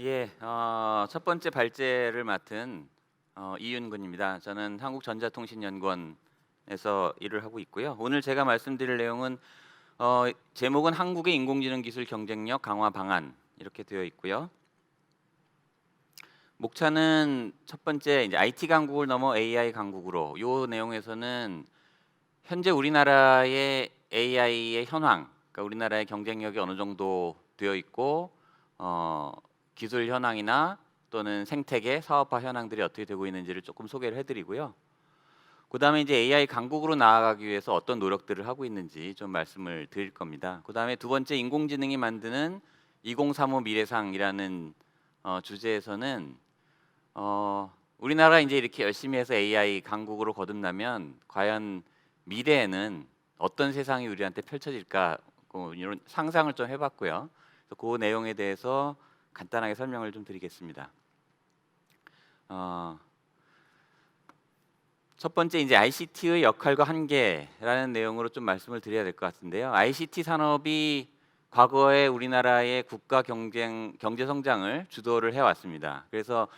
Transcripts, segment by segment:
예, 어, 첫 번째 발제를 맡은 어, 이윤근입니다. 저는 한국전자통신연구원에서 일을 하고 있고요. 오늘 제가 말씀드릴 내용은 어, 제목은 한국의 인공지능 기술 경쟁력 강화 방안 이렇게 되어 있고요. 목차는 첫 번째 이제 IT 강국을 넘어 AI 강국으로 요 내용에서는 현재 우리나라의 AI의 현황, 그러니까 우리나라의 경쟁력이 어느 정도 되어 있고 어, 기술 현황이나 또는 생태계 사업화 현황들이 어떻게 되고 있는지를 조금 소개를 해드리고요. 그다음에 이제 AI 강국으로 나아가기 위해서 어떤 노력들을 하고 있는지 좀 말씀을 드릴 겁니다. 그다음에 두 번째 인공지능이 만드는 2035 미래상이라는 어, 주제에서는 어, 우리나라 이제 이렇게 열심히 해서 AI 강국으로 거듭나면 과연 미래에는 어떤 세상이 우리한테 펼쳐질까 그 이런 상상을 좀 해봤고요. 그 내용에 대해서 간단하게 설명을 좀 드리겠습니다. 어, 첫 번째 이제 ICT의 역할과 한계라는 내용으로 좀 말씀을 드려야 될 것 같은데요. ICT 산업이 과거에 우리나라의 국가 경쟁 경제 성장을 주도를 해왔습니다. 그래서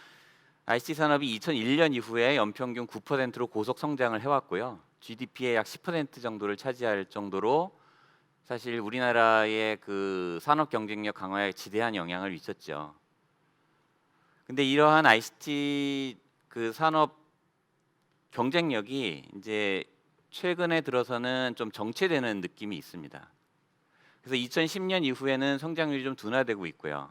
ICT 산업이 2001년 이후에 연평균 9%로 고속 성장을 해왔고요. GDP의 약 10% 정도를 차지할 정도로 사실 우리나라의 그 산업 경쟁력 강화에 지대한 영향을 미쳤죠. 근데 이러한 ICT 그 산업 경쟁력이 이제 최근에 들어서는 좀 정체되는 느낌이 있습니다. 그래서 2010년 이후에는 성장률이 좀 둔화되고 있고요.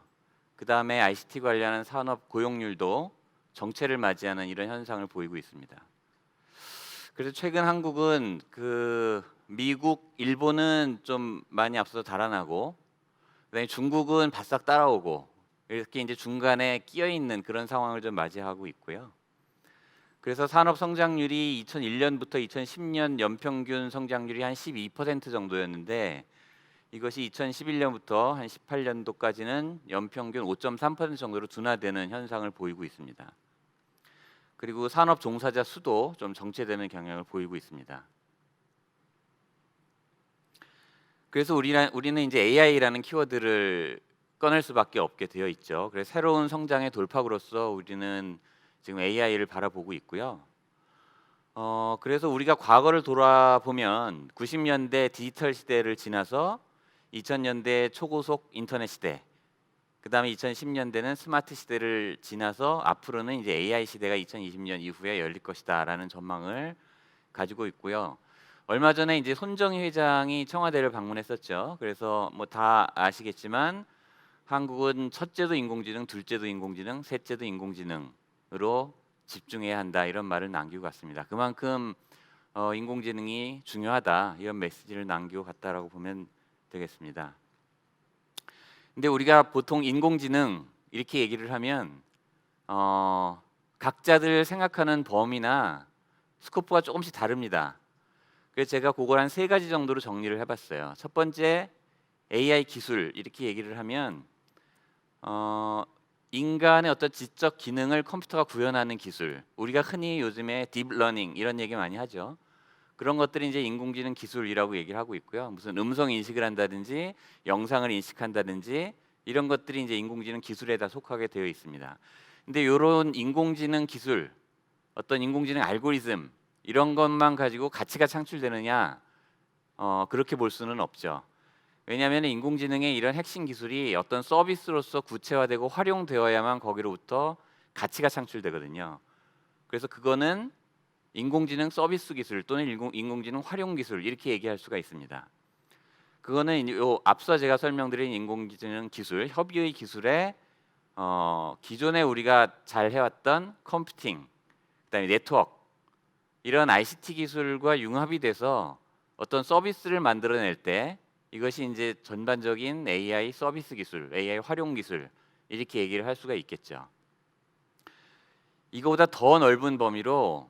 그 다음에 ICT 관련한 산업 고용률도 정체를 맞이하는 이런 현상을 보이고 있습니다. 그래서 최근 한국은 그 미국, 일본은 좀 많이 앞서서 달아나고 그다음에 중국은 바싹 따라오고 이렇게 이제 중간에 끼어 있는 그런 상황을 좀 맞이하고 있고요. 그래서 산업 성장률이 2001년부터 2010년 연평균 성장률이 한 12% 정도였는데 이것이 2011년부터 한 18년도까지는 연평균 5.3% 정도로 둔화되는 현상을 보이고 있습니다. 그리고 산업 종사자 수도 좀 정체되는 경향을 보이고 있습니다. 그래서 우리는, 우리는 이제 AI라는 키워드를 꺼낼 수밖에 없게 되어 있죠. 그래서 새로운 성장의 돌파구로서 우리는 지금 AI를 바라보고 있고요. 어, 그래서 우리가 과거를 돌아보면 90년대 디지털 시대를 지나서 2000년대 초고속 인터넷 시대, 그 다음에 2010년대는 스마트 시대를 지나서 앞으로는 이제 AI 시대가 2020년 이후에 열릴 것이다라는 전망을 가지고 있고요. 얼마 전에 이제 손정희 회장이 청와대를 방문했었죠. 그래서 뭐 다 아시겠지만 한국은 첫째도 인공지능, 둘째도 인공지능, 셋째도 인공지능으로 집중해야 한다 이런 말을 남기고 갔습니다. 그만큼 어, 인공지능이 중요하다 이런 메시지를 남기고 갔다라고 보면 되겠습니다. 근데 우리가 보통 인공지능 이렇게 얘기를 하면 어, 각자들 생각하는 범위나 스코프가 조금씩 다릅니다. 그래서 제가 그걸 한 세 가지 정도로 정리를 해봤어요. 첫 번째 AI 기술 이렇게 얘기를 하면 어, 인간의 어떤 지적 기능을 컴퓨터가 구현하는 기술. 우리가 흔히 요즘에 딥러닝 이런 얘기 많이 하죠. 그런 것들이 이제 인공지능 기술이라고 얘기를 하고 있고요. 무슨 음성 인식을 한다든지 영상을 인식한다든지 이런 것들이 이제 인공지능 기술에 다 속하게 되어 있습니다. 근데 이런 인공지능 기술, 어떤 인공지능 알고리즘 이런 것만 가지고 가치가 창출되느냐? 어, 그렇게 볼 수는 없죠. 왜냐하면 인공지능의 이런 핵심 기술이 어떤 서비스로서 구체화되고 활용되어야만 거기로부터 가치가 창출되거든요. 그래서 그거는 인공지능 서비스 기술 또는 인공, 인공지능 활용 기술 이렇게 얘기할 수가 있습니다. 그거는 요 앞서 제가 설명드린 인공지능 기술, 협의의 기술에 어, 기존에 우리가 잘 해왔던 컴퓨팅, 그다음에 네트워크 이런 ICT 기술과 융합이 돼서 어떤 서비스를 만들어낼 때 이것이 이제 전반적인 AI 서비스 기술, AI 활용 기술 이렇게 얘기를 할 수가 있겠죠. 이거보다 더 넓은 범위로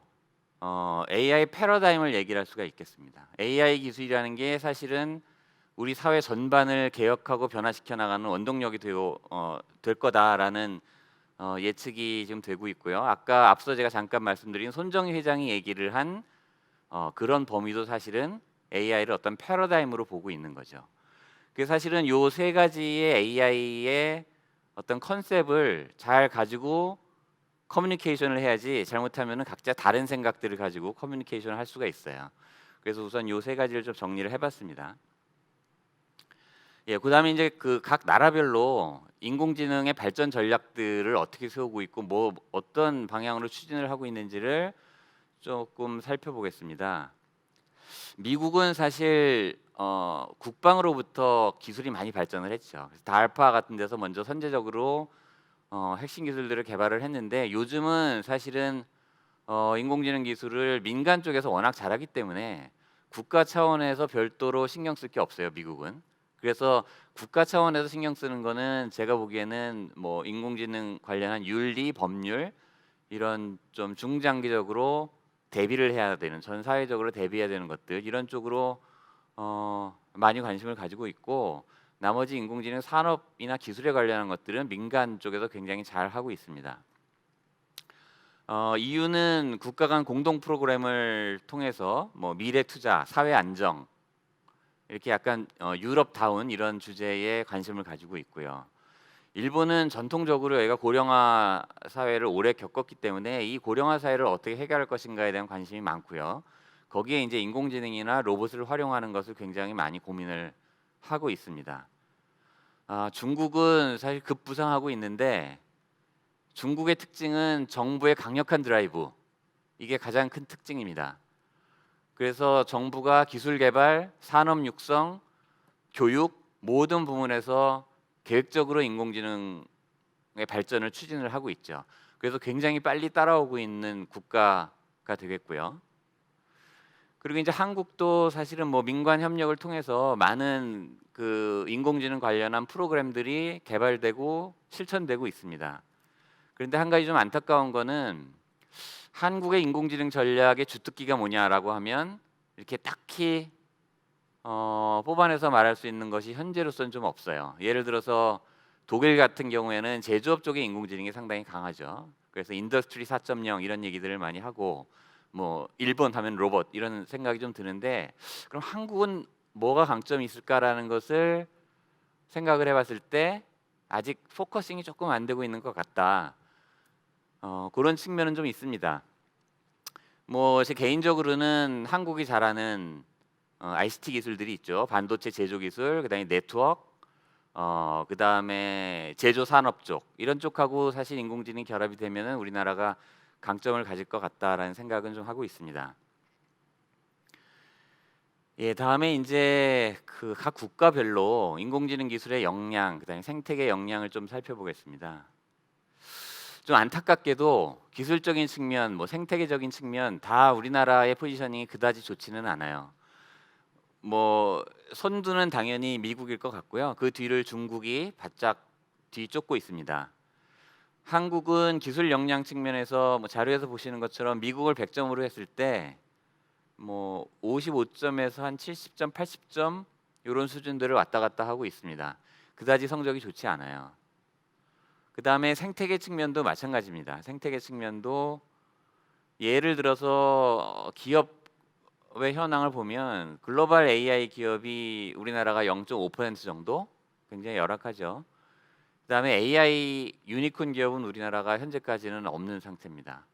어, AI 패러다임을 얘기를 할 수가 있겠습니다. AI 기술이라는 게 사실은 우리 사회 전반을 개혁하고 변화시켜 나가는 원동력이 되어, 어, 될 거다라는 어, 예측이 지금 되고 있고요. 아까 앞서 제가 잠깐 말씀드린 손정희 회장이 얘기를 한 어, 그런 범위도 사실은 AI를 어떤 패러다임으로 보고 있는 거죠. 그 사실은 요 세 가지의 AI의 어떤 컨셉을 잘 가지고 커뮤니케이션을 해야지 잘못하면은 각자 다른 생각들을 가지고 커뮤니케이션을 할 수가 있어요. 그래서 우선 요 세 가지를 좀 정리를 해봤습니다. 예, 그다음에 이제 그 각 나라별로 인공지능의 발전 전략들을 어떻게 세우고 있고 뭐 어떤 방향으로 추진을 하고 있는지를 조금 살펴보겠습니다. 미국은 사실 어, 국방으로부터 기술이 많이 발전을 했죠. 그래서 달파 같은 데서 먼저 선제적으로 어, 핵심 기술들을 개발을 했는데 요즘은 사실은 어, 인공지능 기술을 민간 쪽에서 워낙 잘하기 때문에 국가 차원에서 별도로 신경 쓸 게 없어요. 미국은. 그래서 국가 차원에서 신경 쓰는 거는 제가 보기에는 뭐 인공지능 관련한 윤리, 법률 이런 좀 중장기적으로 대비를 해야 되는 전 사회적으로 대비해야 되는 것들 이런 쪽으로 어, 많이 관심을 가지고 있고 나머지 인공지능 산업이나 기술에 관련한 것들은 민간 쪽에서 굉장히 잘 하고 있습니다. 어, 이유는 국가 간 공동 프로그램을 통해서 뭐 미래 투자, 사회 안정 이렇게 약간 어, 유럽다운 이런 주제에 관심을 가지고 있고요. 일본은 전통적으로 얘가 고령화 사회를 오래 겪었기 때문에 이 고령화 사회를 어떻게 해결할 것인가에 대한 관심이 많고요. 거기에 이제 인공지능이나 로봇을 활용하는 것을 굉장히 많이 고민을 하고 있습니다. 아, 중국은 사실 급부상하고 있는데 중국의 특징은 정부의 강력한 드라이브 이게 가장 큰 특징입니다. 그래서 정부가 기술 개발, 산업 육성, 교육 모든 부문에서 계획적으로 인공지능의 발전을 추진을 하고 있죠. 그래서 굉장히 빨리 따라오고 있는 국가가 되겠고요. 그리고 이제 한국도 사실은 뭐 민관 협력을 통해서 많은 그 인공지능 관련한 프로그램들이 개발되고 실천되고 있습니다. 그런데 한 가지 좀 안타까운 거는 한국의 인공지능 전략의 주특기가 뭐냐라고 하면 이렇게 딱히 어, 뽑아내서 말할 수 있는 것이 현재로서는 좀 없어요. 예를 들어서 독일 같은 경우에는 제조업 쪽의 인공지능이 상당히 강하죠. 그래서 인더스트리 4.0 이런 얘기들을 많이 하고 뭐 일본 하면 로봇 이런 생각이 좀 드는데 그럼 한국은 뭐가 강점이 있을까라는 것을 생각을 해봤을 때 아직 포커싱이 조금 안 되고 있는 것 같다. 어, 그런 측면은 좀 있습니다. 뭐 제 개인적으로는 한국이 잘하는 어, ICT 기술들이 있죠. 반도체 제조 기술, 그다음에 네트워크, 어, 그다음에 제조 산업 쪽 이런 쪽하고 사실 인공지능 결합이 되면은 우리나라가 강점을 가질 것 같다라는 생각은 좀 하고 있습니다. 예, 다음에 이제 그 각 국가별로 인공지능 기술의 역량, 그다음에 생태계 역량을 좀 살펴보겠습니다. 좀 안타깝게도 기술적인 측면, 뭐 생태계적인 측면 다 우리나라의 포지셔닝이 그다지 좋지는 않아요. 뭐 선두는 당연히 미국일 것 같고요. 그 뒤를 중국이 바짝 뒤쫓고 있습니다. 한국은 기술 역량 측면에서 뭐 자료에서 보시는 것처럼 미국을 100점으로 했을 때 뭐 55점에서 한 70점, 80점 이런 수준들을 왔다 갔다 하고 있습니다. 그다지 성적이 좋지 않아요. 그 다음에 생태계 측면도 마찬가지입니다. 생태계 측면도 예를 들어서 기업의 현황을 보면 글로벌 AI 기업이 우리나라가 0.5% 정도 굉장히 열악하죠. 그 다음에 AI 유니콘 기업은 우리나라가 현재까지는 없는 상태입니다.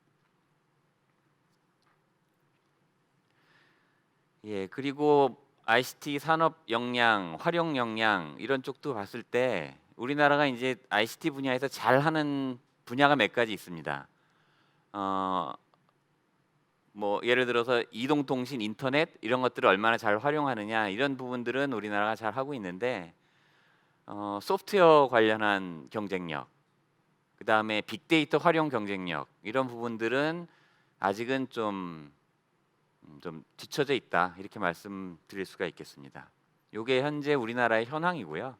예, 그리고 ICT 산업 역량, 활용 역량 이런 쪽도 봤을 때 우리나라가 이제 ICT 분야에서 잘하는 분야가 몇 가지 있습니다. 어, 뭐 예를 들어서 이동통신, 인터넷 이런 것들을 얼마나 잘 활용하느냐 이런 부분들은 우리나라가 잘 하고 있는데 어, 소프트웨어 관련한 경쟁력, 그 다음에 빅데이터 활용 경쟁력 이런 부분들은 아직은 좀, 음, 좀 뒤처져 있다 이렇게 말씀드릴 수가 있겠습니다. 이게 현재 우리나라의 현황이고요.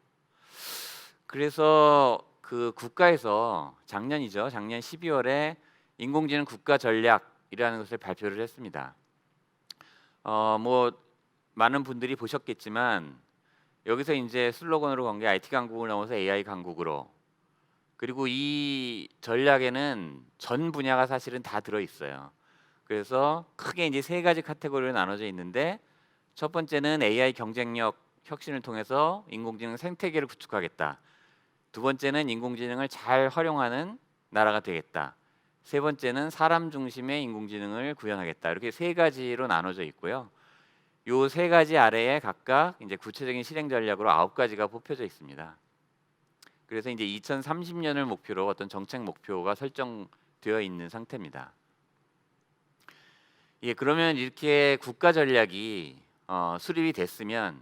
그래서 그 국가에서 작년이죠. 작년 12월에 인공지능 국가 전략이라는 것을 발표를 했습니다. 어, 뭐 많은 분들이 보셨겠지만 여기서 이제 슬로건으로 건게 IT 강국을 넘어서 AI 강국으로 그리고 이 전략에는 전 분야가 사실은 다 들어 있어요. 그래서 크게 이제 세 가지 카테고리로 나눠져 있는데 첫 번째는 AI 경쟁력 혁신을 통해서 인공지능 생태계를 구축하겠다. 두 번째는 인공지능을 잘 활용하는 나라가 되겠다. 세 번째는 사람 중심의 인공지능을 구현하겠다. 이렇게 세 가지로 나눠져 있고요. 요 세 가지 아래에 각각 이제 구체적인 실행 전략으로 아홉 가지가 뽑혀져 있습니다. 그래서 이제 2030년을 목표로 어떤 정책 목표가 설정되어 있는 상태입니다. 예, 그러면 이렇게 국가 전략이 어, 수립이 됐으면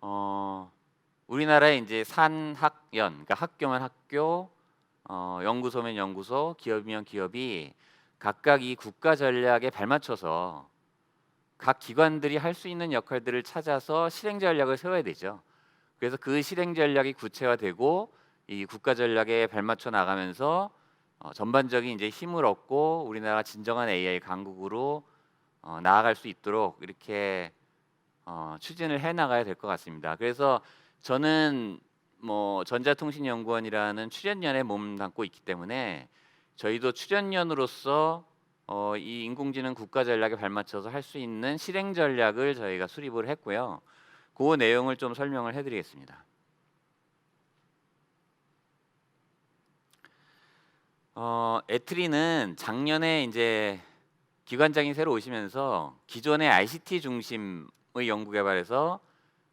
어, 우리나라에 이제 산학연, 그러니까 학교면 학교, 어, 연구소면 연구소, 기업이면 기업이 각각 이 국가 전략에 발맞춰서 각 기관들이 할 수 있는 역할들을 찾아서 실행 전략을 세워야 되죠. 그래서 그 실행 전략이 구체화되고 이 국가 전략에 발맞춰 나가면서 어, 전반적인 이제 힘을 얻고 우리나라 진정한 AI 강국으로 어, 나아갈 수 있도록 이렇게 어, 추진을 해 나가야 될 것 같습니다. 그래서 저는 뭐 전자통신연구원이라는 출연연에 몸담고 있기 때문에 저희도 출연연으로서 어, 이 인공지능 국가 전략에 발맞춰서 할 수 있는 실행 전략을 저희가 수립을 했고요. 그 내용을 좀 설명을 해드리겠습니다. 어, 에트리는 작년에 이제 기관장이 새로 오시면서 기존의 ICT 중심의 연구 개발에서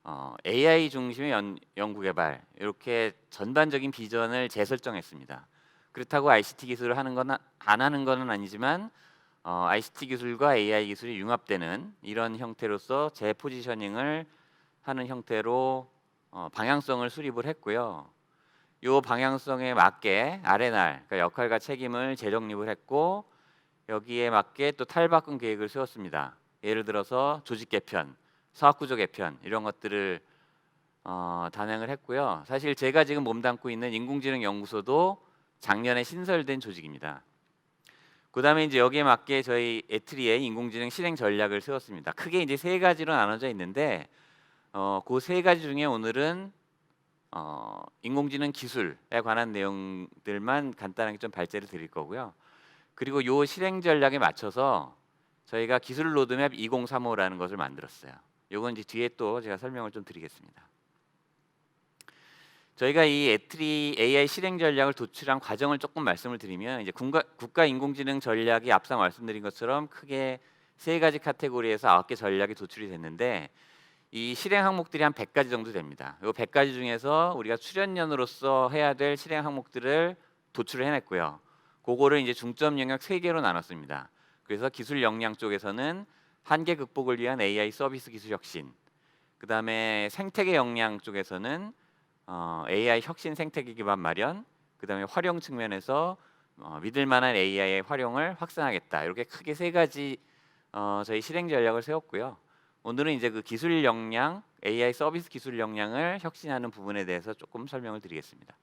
어, AI 중심의 연, 연구 개발 이렇게 전반적인 비전을 재설정했습니다. 그렇다고 ICT 기술을 하는 건 안 하는 것은 아니지만 어, ICT 기술과 AI 기술이 융합되는 이런 형태로서 재포지셔닝을 하는 형태로 어, 방향성을 수립을 했고요. 요 방향성에 맞게 아레날 그러니까 역할과 책임을 재정립을 했고 여기에 맞게 또 탈바꿈 계획을 세웠습니다. 예를 들어서 조직 개편, 사업구조 개편 이런 것들을 어, 단행을 했고요. 사실 제가 지금 몸담고 있는 인공지능 연구소도 작년에 신설된 조직입니다. 그다음에 이제 여기에 맞게 저희 에트리의 인공지능 실행 전략을 세웠습니다. 크게 이제 세 가지로 나눠져 있는데 어, 그 세 가지 중에 오늘은 어, 인공지능 기술에 관한 내용들만 간단하게 좀 발제를 드릴 거고요. 그리고 요 실행 전략에 맞춰서 저희가 기술 로드맵 2035라는 것을 만들었어요. 요건 이제 뒤에 또 제가 설명을 좀 드리겠습니다. 저희가 이 에트리 AI 실행 전략을 도출한 과정을 조금 말씀을 드리면 이제 국가, 국가 인공지능 전략이 앞서 말씀드린 것처럼 크게 세 가지 카테고리에서 아홉 개 전략이 도출이 됐는데 이 실행 항목들이 한 100가지 정도 됩니다. 이 100가지 중에서 우리가 출연연으로서 해야 될 실행 항목들을 도출을 해냈고요. 그거를 이제 중점 영역 세 개로 나눴습니다. 그래서 기술 역량 쪽에서는 한계 극복을 위한 AI 서비스 기술 혁신, 그 다음에 생태계 역량 쪽에서는 어, AI 혁신 생태계 기반 마련, 그 다음에 활용 측면에서 어, 믿을 만한 AI의 활용을 확산하겠다. 이렇게 크게 세 가지 어, 저희 실행 전략을 세웠고요. 오늘은 이제 그 기술 역량, AI 서비스 기술 역량을 혁신하는 부분에 대해서 조금 설명을 드리겠습니다.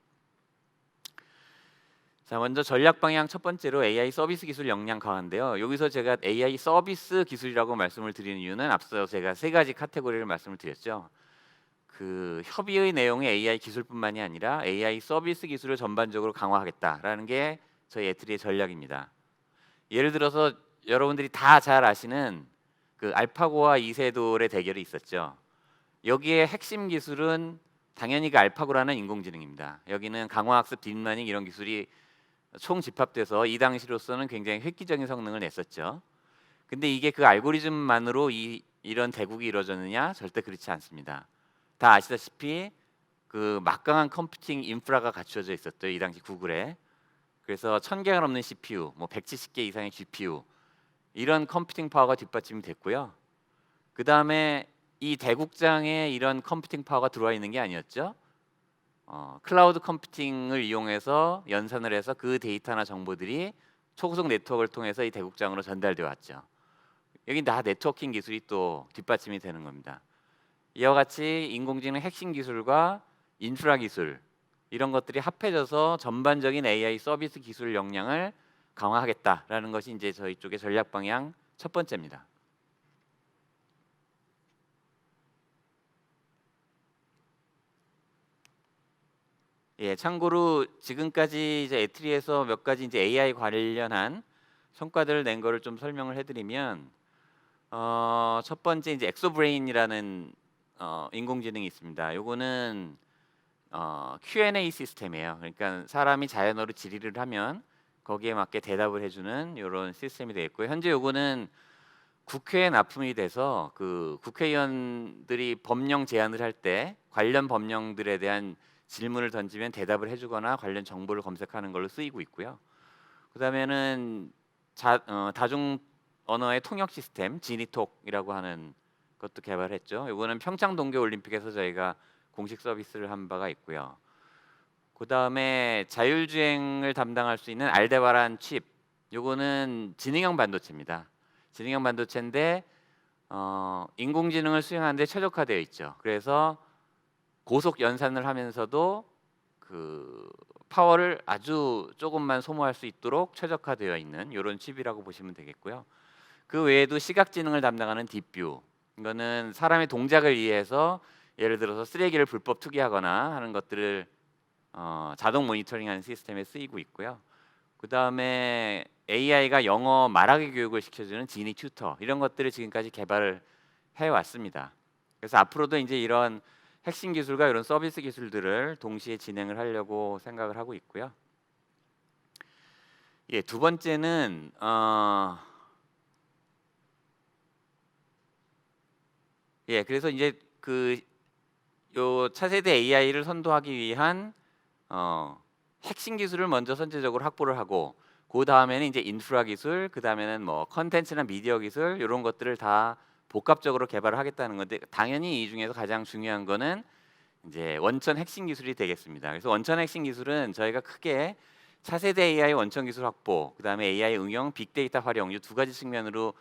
자, 먼저 전략 방향 첫 번째로 AI 서비스 기술 역량 강화인데요. 여기서 제가 AI 서비스 기술이라고 말씀을 드리는 이유는 앞서 제가 세 가지 카테고리를 말씀을 드렸죠. 그 협의의 내용의 AI 기술뿐만이 아니라 AI 서비스 기술을 전반적으로 강화하겠다라는 게 저희 에트리의 전략입니다. 예를 들어서 여러분들이 다 잘 아시는 그 알파고와 이세돌의 대결이 있었죠. 여기에 핵심 기술은 당연히 그 알파고라는 인공지능입니다. 여기는 강화학습 딥러닝 이런 기술이 총 집합돼서 이 당시로서는 굉장히 획기적인 성능을 냈었죠. 근데 이게 그 알고리즘만으로 이 이런 대국이 이루어졌느냐? 절대 그렇지 않습니다. 다 아시다시피 그 막강한 컴퓨팅 인프라가 갖춰져 있었죠. 이 당시 구글에. 그래서 천 개가 넘는 CPU, 뭐 170개 이상의 GPU 이런 컴퓨팅 파워가 뒷받침이 됐고요. 그 다음에 이 대국장에 이런 컴퓨팅 파워가 들어와 있는 게 아니었죠. 어, 클라우드 컴퓨팅을 이용해서 연산을 해서 그 데이터나 정보들이 초고속 네트워크를 통해서 이 대국장으로 전달되어 왔죠. 여기 다 네트워킹 기술이 또 뒷받침이 되는 겁니다. 이와 같이 인공지능 핵심 기술과 인프라 기술 이런 것들이 합해져서 전반적인 AI 서비스 기술 역량을 강화하겠다라는 것이 이제 저희 쪽의 전략 방향 첫 번째입니다. 예, 참고로 지금까지 이제 에트리에서 몇 가지 이제 AI 관련한 성과들을 낸 거를 좀 설명을 해드리면 어, 첫 번째 이제 엑소브레인이라는 어, 인공지능이 있습니다. 요거는 어, Q&A 시스템이에요. 그러니까 사람이 자연어로 질의를 하면 거기에 맞게 대답을 해주는 이런 시스템이 되어 있고요. 현재 요거는 국회에 납품이 돼서 그 국회의원들이 법령 제안을 할 때 관련 법령들에 대한 질문을 던지면 대답을 해주거나 관련 정보를 검색하는 걸로 쓰이고 있고요. 그다음에는 자, 어, 다중 언어의 통역 시스템 지니톡이라고 하는 것도 개발했죠. 이거는 평창 동계 올림픽에서 저희가 공식 서비스를 한 바가 있고요. 그 다음에 자율주행을 담당할 수 있는 알데바란 칩. 요거는 지능형 반도체입니다. 지능형 반도체인데 어, 인공지능을 수행하는데 최적화되어 있죠. 그래서 고속 연산을 하면서도 그 파워를 아주 조금만 소모할 수 있도록 최적화되어 있는 이런 칩이라고 보시면 되겠고요. 그 외에도 시각 지능을 담당하는 딥뷰. 이거는 사람의 동작을 이해해서 예를 들어서 쓰레기를 불법 투기하거나 하는 것들을 어, 자동 모니터링하는 시스템에 쓰이고 있고요. 그 다음에 AI가 영어 말하기 교육을 시켜주는 지니 튜터 이런 것들을 지금까지 개발을 해왔습니다. 그래서 앞으로도 이제 이런 핵심 기술과 이런 서비스 기술들을 동시에 진행을 하려고 생각을 하고 있고요. 예, 두 번째는 어, 예, 그래서 이제 그 요 차세대 AI를 선도하기 위한 어, 핵심 기술을 먼저 선제적으로 확보를 하고 그 다음에는 이제 인프라 기술, 그 다음에는 뭐 컨텐츠나 미디어 기술 이런 것들을 다 복합적으로 개발을 하겠다는 건데 당연히 이 중에서 가장 중요한 거는 이제 원천 핵심 기술이 되겠습니다. 그래서 원천 핵심 기술은 저희가 크게 차세대 AI 원천 기술 확보, 그 다음에 AI 응용, 빅데이터 활용 이 두 가지 측면으로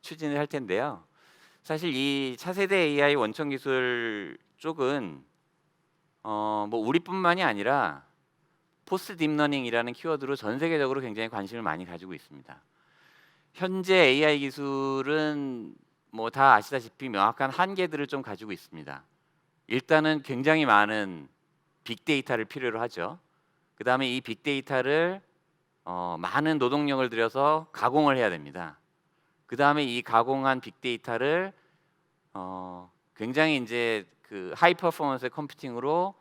추진을 할 텐데요. 사실 이 차세대 AI 원천 기술 쪽은 어 뭐 우리뿐만이 아니라 포스트 딥러닝이라는 키워드로 전 세계적으로 굉장히 관심을 많이 가지고 있습니다. 현재 AI 기술은 뭐 다 아시다시피 명확한 한계들을 좀 가지고 있습니다. 일단은 굉장히 많은 빅데이터를 필요로 하죠. 그 다음에 이 빅데이터를 어, 많은 노동력을 들여서 가공을 해야 됩니다. 그 다음에 이 가공한 빅데이터를 어, 굉장히 이제 그 하이 퍼포먼스 컴퓨팅으로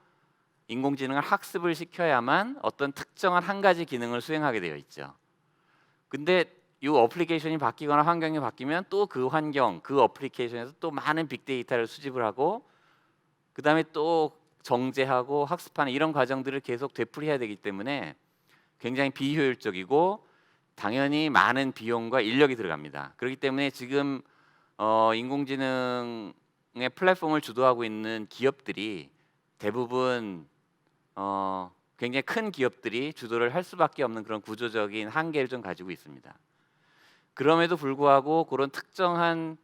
인공지능을 학습을 시켜야만 어떤 특정한 한 가지 기능을 수행하게 되어 있죠. 근데 이 어플리케이션이 바뀌거나 환경이 바뀌면 또 그 환경, 그 어플리케이션에서 또 많은 빅데이터를 수집을 하고 그 다음에 또 정제하고 학습하는 이런 과정들을 계속 되풀이해야 되기 때문에 굉장히 비효율적이고 당연히 많은 비용과 인력이 들어갑니다. 그렇기 때문에 지금 어, 인공지능의 플랫폼을 주도하고 있는 기업들이 대부분 어, 굉장히 큰 기업들이 주도를 할 수밖에 없는 그런 구조적인 한계를 좀 가지고 있습니다. 그럼에도 불구하고 그런 특정한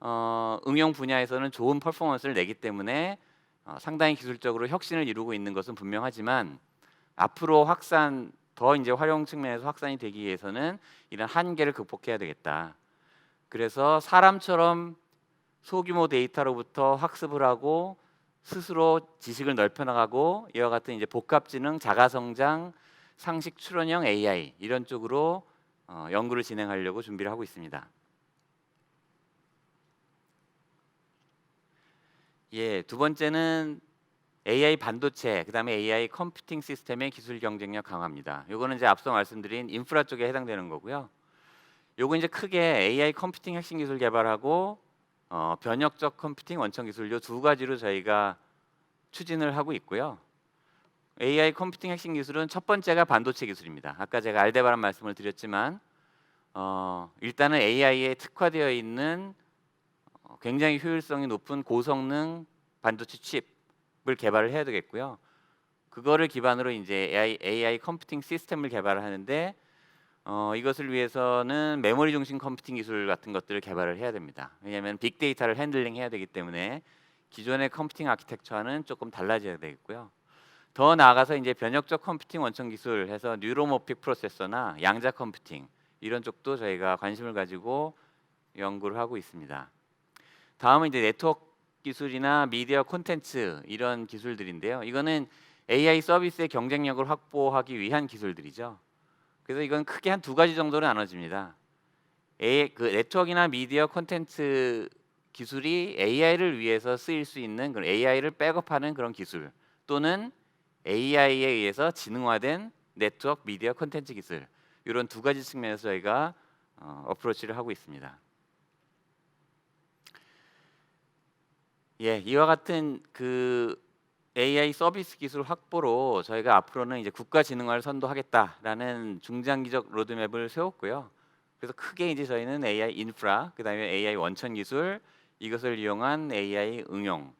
어, 응용 분야에서는 좋은 퍼포먼스를 내기 때문에 어, 상당히 기술적으로 혁신을 이루고 있는 것은 분명하지만 앞으로 확산 더 이제 활용 측면에서 확산이 되기 위해서는 이런 한계를 극복해야 되겠다. 그래서 사람처럼 소규모 데이터로부터 학습을 하고 스스로 지식을 넓혀 나가고 이와 같은 이제 복합 지능, 자가 성장, 상식 추론형 AI 이런 쪽으로 어, 연구를 진행하려고 준비를 하고 있습니다. 예, 두 번째는 AI 반도체, 그다음에 AI 컴퓨팅 시스템의 기술 경쟁력 강화입니다. 요거는 이제 앞서 말씀드린 인프라 쪽에 해당되는 거고요. 요거 이제 크게 AI 컴퓨팅 핵심 기술 개발하고 어, 변혁적 컴퓨팅 원천 기술 요두 가지로 저희가 추진을 하고 있고요. AI 컴퓨팅 핵심 기술은 첫 번째가 반도체 기술입니다. 아까 제가 알데바란 말씀을 드렸지만 어, 일단은 AI에 특화되어 있는 어, 굉장히 효율성이 높은 고성능 반도체 칩을 개발을 해야 되겠고요. 그거를 기반으로 이제 AI, AI 컴퓨팅 시스템을 개발을 하는데 어, 이것을 위해서는 메모리 중심 컴퓨팅 기술 같은 것들을 개발을 해야 됩니다. 왜냐하면 빅데이터를 핸들링 해야 되기 때문에 기존의 컴퓨팅 아키텍처와는 조금 달라져야 되겠고요. 더 나아가서 이제 변혁적 컴퓨팅 원천 기술 해서 뉴로모픽 프로세서나 양자 컴퓨팅 이런 쪽도 저희가 관심을 가지고 연구를 하고 있습니다. 다음은 이제 네트워크 기술이나 미디어 콘텐츠 이런 기술들인데요. 이거는 AI 서비스의 경쟁력을 확보하기 위한 기술들이죠. 그래서 이건 크게 한 두 가지 정도로 나눠집니다. A, 그 네트워크나 미디어 콘텐츠 기술이 AI를 위해서 쓰일 수 있는 그런 AI를 백업하는 그런 기술. 또는 AI에 의해서 지능화된 네트워크 미디어 콘텐츠 기술 이런 두 가지 측면에서 저희가 어, 어프로치를 하고 있습니다. 예, 이와 같은 그 AI 서비스 기술 확보로 저희가 앞으로는 이제 국가 지능화를 선도하겠다라는 중장기적 로드맵을 세웠고요. 그래서 크게 이제 저희는 AI 인프라, 그다음에 AI 원천 기술 이것을 이용한 AI 응용.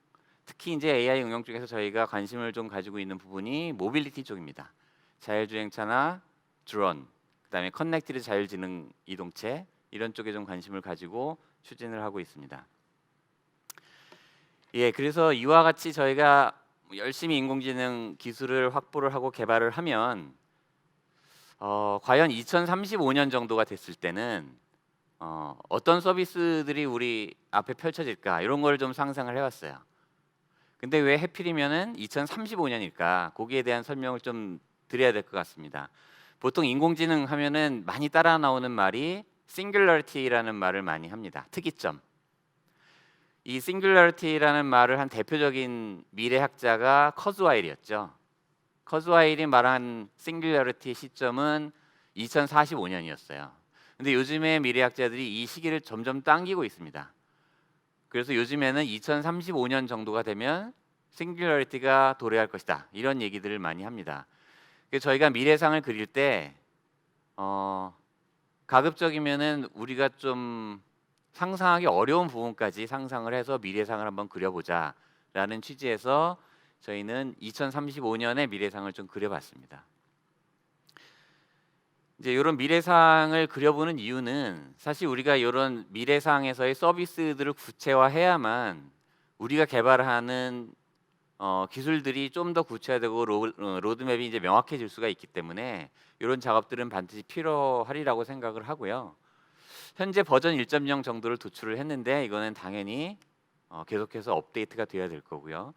특히 이제 AI 응용 쪽에서 저희가 관심을 좀 가지고 있는 부분이 모빌리티 쪽입니다. 자율주행차나 드론, 그다음에 커넥티드 자율지능 이동체 이런 쪽에 좀 관심을 가지고 추진을 하고 있습니다. 예, 그래서 이와 같이 저희가 열심히 인공지능 기술을 확보를 하고 개발을 하면 어, 과연 2035년 정도가 됐을 때는 어, 어떤 서비스들이 우리 앞에 펼쳐질까 이런 걸 좀 상상을 해봤어요. 근데 왜 해필이면은 2035년일까? 거기에 대한 설명을 좀 드려야 될 것 같습니다. 보통 인공지능 하면은 많이 따라 나오는 말이 singularity라는 말을 많이 합니다. 특이점. 이 singularity라는 말을 한 대표적인 미래학자가 커즈와일이었죠. 커즈와일이 말한 싱귤러리티 시점은 2045년이었어요. 근데 요즘에 미래학자들이 이 시기를 점점 당기고 있습니다. 그래서 요즘에는 2035년 정도가 되면 싱귤러리티가 도래할 것이다. 이런 얘기들을 많이 합니다. 저희가 미래상을 그릴 때 어, 가급적이면은 우리가 좀 상상하기 어려운 부분까지 상상을 해서 미래상을 한번 그려보자라는 취지에서 저희는 2035년의 미래상을 좀 그려봤습니다. 이제 이런 미래상을 그려보는 이유는 사실 우리가 이런 미래상에서의 서비스들을 구체화해야만 우리가 개발하는 어, 기술들이 좀 더 구체화되고 로, 어, 로드맵이 이제 명확해질 수가 있기 때문에 이런 작업들은 반드시 필요하리라고 생각을 하고요. 현재 버전 1.0 정도를 도출을 했는데 이거는 당연히 어, 계속해서 업데이트가 되어야 될 거고요.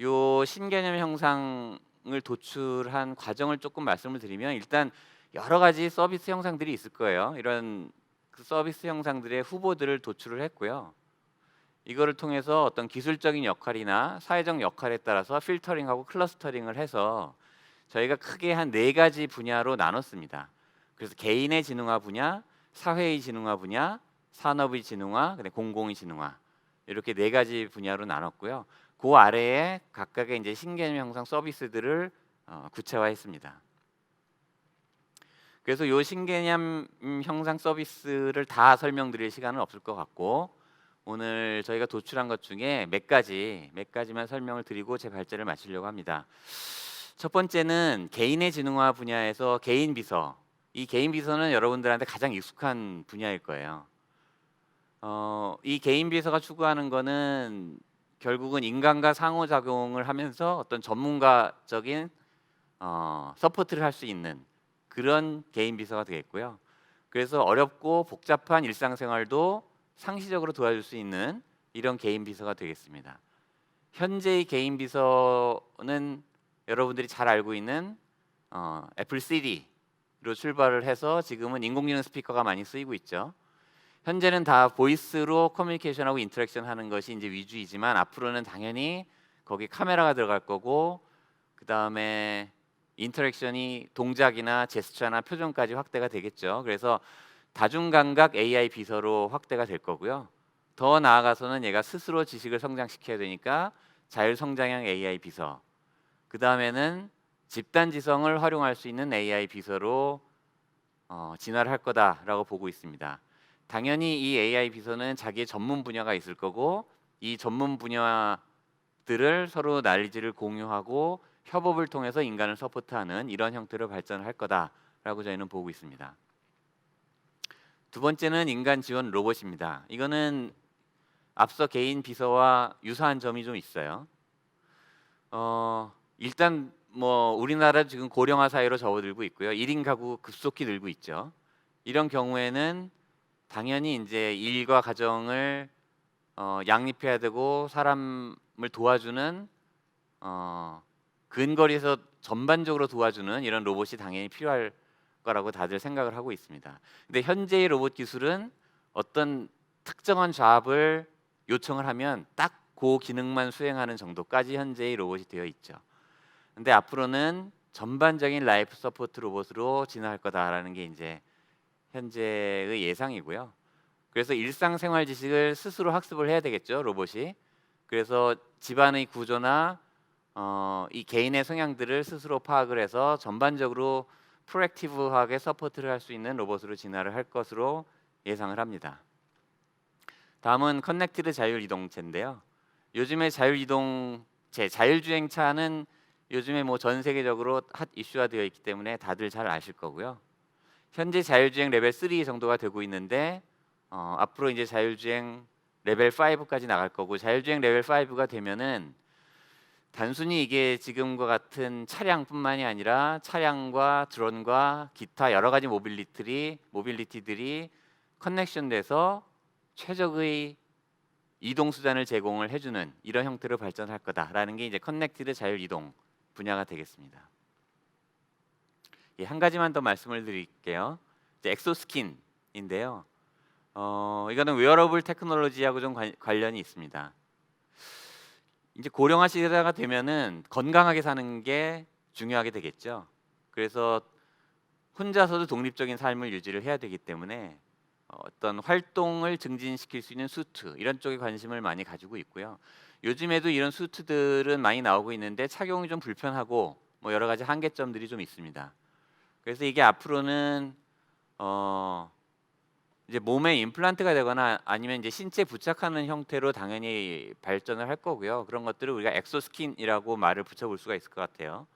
요 신개념 형상을 도출한 과정을 조금 말씀을 드리면 일단 여러 가지 서비스 형상들이 있을 거예요. 이런 그 서비스 형상들의 후보들을 도출을 했고요. 이거를 통해서 어떤 기술적인 역할이나 사회적 역할에 따라서 필터링하고 클러스터링을 해서 저희가 크게 한 네 가지 분야로 나눴습니다. 그래서 개인의 지능화 분야, 사회의 지능화 분야, 산업의 지능화, 그다음에 공공의 지능화 이렇게 네 가지 분야로 나눴고요. 그 아래에 각각의 이제 신개념 형상 서비스들을 어, 구체화했습니다. 그래서 요 신개념 형상 서비스를 다 설명드릴 시간은 없을 것 같고 오늘 저희가 도출한 것 중에 몇 가지 몇 가지만 설명을 드리고 제 발제를 마치려고 합니다. 첫 번째는 개인의 지능화 분야에서 개인 비서. 이 개인 비서는 여러분들한테 가장 익숙한 분야일 거예요. 어, 이 개인 비서가 추구하는 거는 결국은 인간과 상호작용을 하면서 어떤 전문가적인 어, 서포트를 할 수 있는 그런 개인 비서가 되겠고요. 그래서 어렵고 복잡한 일상생활도 상시적으로 도와줄 수 있는 이런 개인 비서가 되겠습니다. 현재의 개인 비서는 여러분들이 잘 알고 있는 어, 애플 시리로 출발을 해서 지금은 인공지능 스피커가 많이 쓰이고 있죠. 현재는 다 보이스로 커뮤니케이션하고 인터랙션 하는 것이 이제 위주이지만 앞으로는 당연히 거기 카메라가 들어갈 거고 그 다음에 인터랙션이 동작이나 제스처나 표정까지 확대가 되겠죠. 그래서 다중감각 AI 비서로 확대가 될 거고요. 더 나아가서는 얘가 스스로 지식을 성장시켜야 되니까 자율성장형 AI 비서. 그 다음에는 집단 지성을 활용할 수 있는 AI 비서로 어, 진화를 할 거다라고 보고 있습니다. 당연히 이 AI 비서는 자기의 전문 분야가 있을 거고 이 전문 분야들을 서로 난리지를 공유하고 협업을 통해서 인간을 서포트하는 이런 형태로 발전을 할 거다라고 저희는 보고 있습니다. 두 번째는 인간 지원 로봇입니다. 이거는 앞서 개인 비서와 유사한 점이 좀 있어요. 어, 일단 뭐 우리나라 지금 고령화 사회로 접어들고 있고요. 1인 가구 급속히 늘고 있죠. 이런 경우에는 당연히 이제 일과 가정을 어, 양립해야 되고 사람을 도와주는 어, 근거리에서 전반적으로 도와주는 이런 로봇이 당연히 필요할 거라고 다들 생각을 하고 있습니다. 근데 현재의 로봇 기술은 어떤 특정한 잡을 요청을 하면 딱 그 기능만 수행하는 정도까지 현재의 로봇이 되어 있죠. 근데 앞으로는 전반적인 라이프 서포트 로봇으로 진화할 거다라는 게 이제 현재의 예상이고요. 그래서 일상생활 지식을 스스로 학습을 해야 되겠죠 로봇이. 그래서 집안의 구조나 어, 이 개인의 성향들을 스스로 파악을 해서 전반적으로 프로액티브하게 서포트를 할 수 있는 로봇으로 진화를 할 것으로 예상을 합니다. 다음은 커넥티드 자율 이동체인데요. 요즘에 자율 이동체, 자율주행차는 요즘에 뭐 전 세계적으로 핫 이슈화 되어 있기 때문에 다들 잘 아실 거고요. 현재 자율주행 레벨 3 정도가 되고 있는데 어, 앞으로 이제 자율주행 레벨 5까지 나갈 거고 자율주행 레벨 5가 되면은 단순히 이게 지금과 같은 차량뿐만이 아니라 차량과 드론과 기타 여러 가지 모빌리티들이 모빌리티들이 커넥션돼서 최적의 이동 수단을 제공을 해주는 이런 형태로 발전할 거다라는 게 이제 커넥티드 자율 이동 분야가 되겠습니다. 예, 한 가지만 더 말씀을 드릴게요. 엑소스킨인데요. 어, 이거는 웨어러블 테크놀로지하고 좀 관, 관련이 있습니다. 이제 고령화 시대가 되면은 건강하게 사는 게 중요하게 되겠죠. 그래서 혼자서도 독립적인 삶을 유지를 해야 되기 때문에 어, 어떤 활동을 증진시킬 수 있는 수트 이런 쪽에 관심을 많이 가지고 있고요. 요즘에도 이런 수트들은 많이 나오고 있는데 착용이 좀 불편하고 뭐 여러 가지 한계점들이 좀 있습니다. 그래서 이게 앞으로는 어 이제 몸에 임플란트가 되거나 아니면 이제 신체 부착하는 형태로 당연히 발전을 할 거고요. 그런 것들을 우리가 엑소스킨이라고 말을 붙여볼 수가 있을 것 같아요.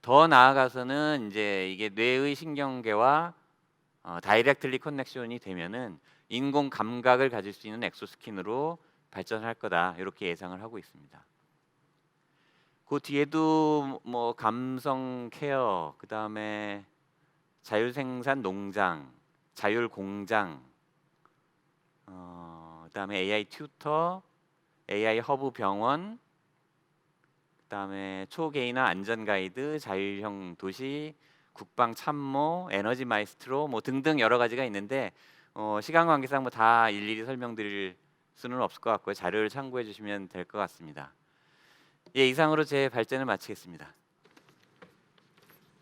더 나아가서는 이제 이게 뇌의 신경계와 어, 다이렉틀리 커넥션이 되면은 인공 감각을 가질 수 있는 엑소스킨으로 발전할 거다 이렇게 예상을 하고 있습니다. 그 뒤에도 뭐 감성 케어, 그 다음에 자율 생산 농장, 자율 공장, 어, 그다음에 AI 튜터, AI 허브 병원, 그다음에 초개인화 안전 가이드, 자율형 도시, 국방 참모, 에너지 마이스트로 뭐 등등 여러 가지가 있는데 어, 시간 관계상 뭐 다 일일이 설명드릴 수는 없을 것 같고요. 자료를 참고해 주시면 될 것 같습니다. 예, 이상으로 제 발제를 마치겠습니다.